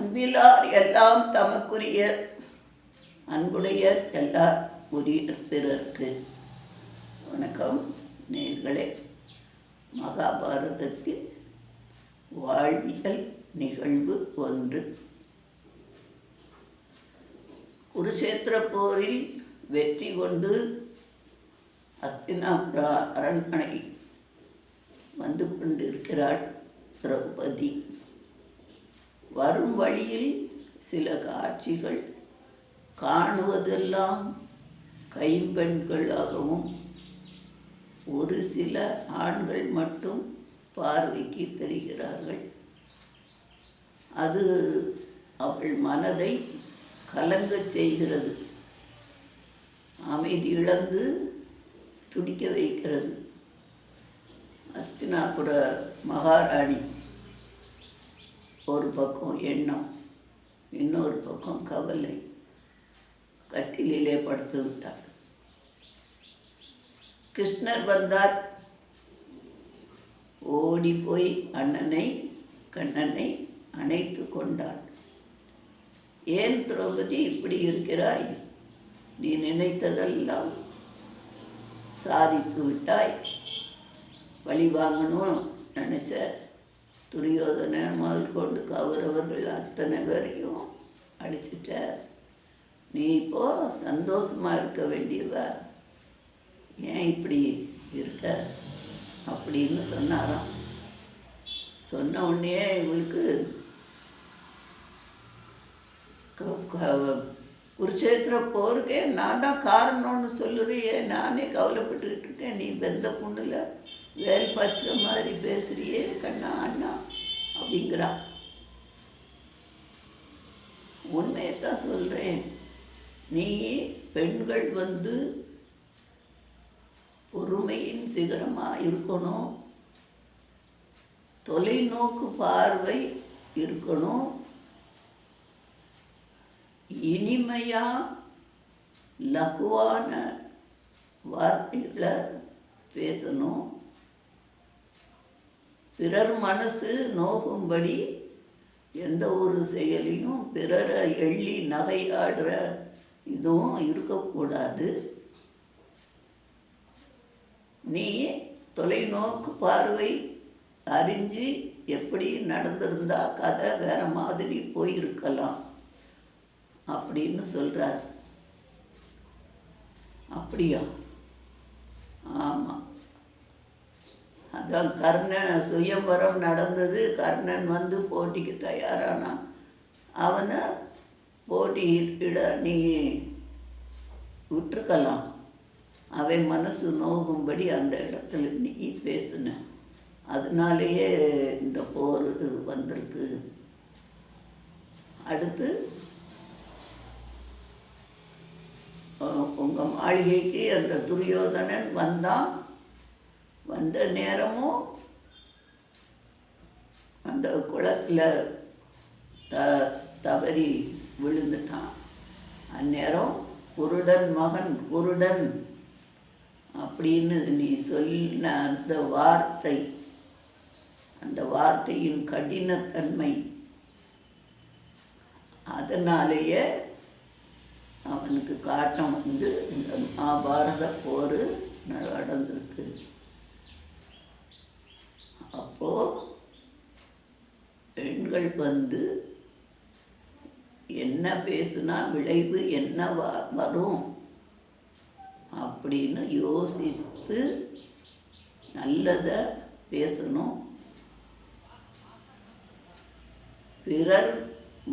அன்பிலார் எல்லாம் தமக்குரிய அன்புடைய எல்லார் உரிய பிறர்க்கு வணக்கம் நேர்களே. மகாபாரதத்தில் வாழ்வியல் நிகழ்வு ஒன்று. குருஷேத்திர போரில் வெற்றி கொண்டு அஸ்தினாபுரா அரண்மனை வந்து கொண்டிருக்கிறாள் திரௌபதி. வரும் வழியில் சில காட்சிகள் காணுவதெல்லாம் கைம்பெண்களாகவும் ஒரு சில ஆண்கள் மட்டும் பார்வைக்கு தெரிகிறார்கள். அது அவள் மனதை கலங்கச் செய்கிறது. அமைதி இழந்து துடிக்க வைக்கிறது. அஸ்தினாபுர மகாராணி ஒரு பக்கம் எண்ணம் இன்னொரு பக்கம் கவலை. கட்டிலிலே படுத்து விட்டார். கிருஷ்ணர் வந்தார். ஓடி போய் அண்ணனை கண்ணனை அணைத்து கொண்டாள் ஏன் திரௌபதி இப்படி இருக்கிறாய்? நீ நினைத்ததெல்லாம் சாதித்து விட்டாய். பழி வாங்கணும் நினச்ச துரியோதனை முதல் கொண்டு கௌரவர்கள் அத்தனை பேரையும் அடிச்சிட்ட நீ இப்போ சந்தோஷமாக இருக்க வேண்டியவ ஏன் இப்படி இருக்க? அப்படின்னு சொன்னாராம். சொன்ன உடனே இவளுக்கு க- குருச்சேத்திர போருக்கே நான் தான் காரணம்னு சொல்லுறியே நானே கவலைப்பட்டுக்கிட்டு இருக்கேன். நீ வெந்த புண்ணில் வேல் பாய்ச்சுற மாதிரி பேசுறியே கண்ணா அண்ணா அப்படிங்கிறா. உண்மையை தான் சொல்கிறேன் நீ பெண்கள் வந்து பொறுமையின் சிகரமாக இருக்கணும். தொலைநோக்கு பார்வை இருக்கணும். இனிமையாக லகுவான வார்த்தைகளை பேசணும். பிறர் மனசு நோகும்படி எந்த ஒரு செயலையும் பிறரை எள்ளி நகையாடுற இதுவும் இருக்கக்கூடாது. நீ தொலைநோக்கு பார்வை அறிஞ்சு எப்படி நடந்திருந்தா கதை வேற மாதிரி போயிருக்கலாம். அப்படின்னு சொல்கிறார் அப்படியா? ஆமாம் அதான் கர்ணன் சுயம்பரம் நடந்தது. கர்ணன் வந்து போட்டிக்கு தயாரானான். அவனை போட்டியிட நீ விட்டுருக்கலாம். அவன் மனசு நோகும்படி அந்த இடத்துல நீ பேசின. அதனாலேயே இந்த போர் வந்திருக்கு. அடுத்து உங்கள் மாளிகைக்கு அந்த துரியோதனன் வந்தான் வந்த நேரமும் அந்த குளத்தில் த தவறி விழுந்துட்டான். அந்நேரம் குருடன் மகன் குருடன் அப்படின்னு நீ சொன்ன அந்த வார்த்தை அந்த வார்த்தையின் கடினத்தன்மை அதனாலேயே அவனுக்கு காட்டம் வந்து இந்த மகாபாரத போர் நடந்திருக்கு. அப்போது பெண்கள் வந்து என்ன பேசுனா விளைவு என்ன வரும் அப்படின்னு யோசித்து நல்லதை பேசணும். பிறர்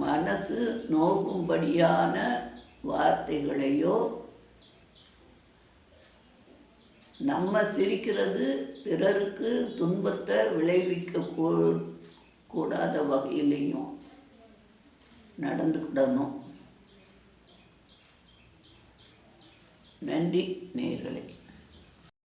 மனசு நோகும்படியான வார்த்தைகளையோ நம்ம சிரிக்கிறது பிறருக்கு துன்பத்தை விளைவிக்க கூடாத வகையிலையும் நடந்துக்கிடணும். நன்றி நேர்களை.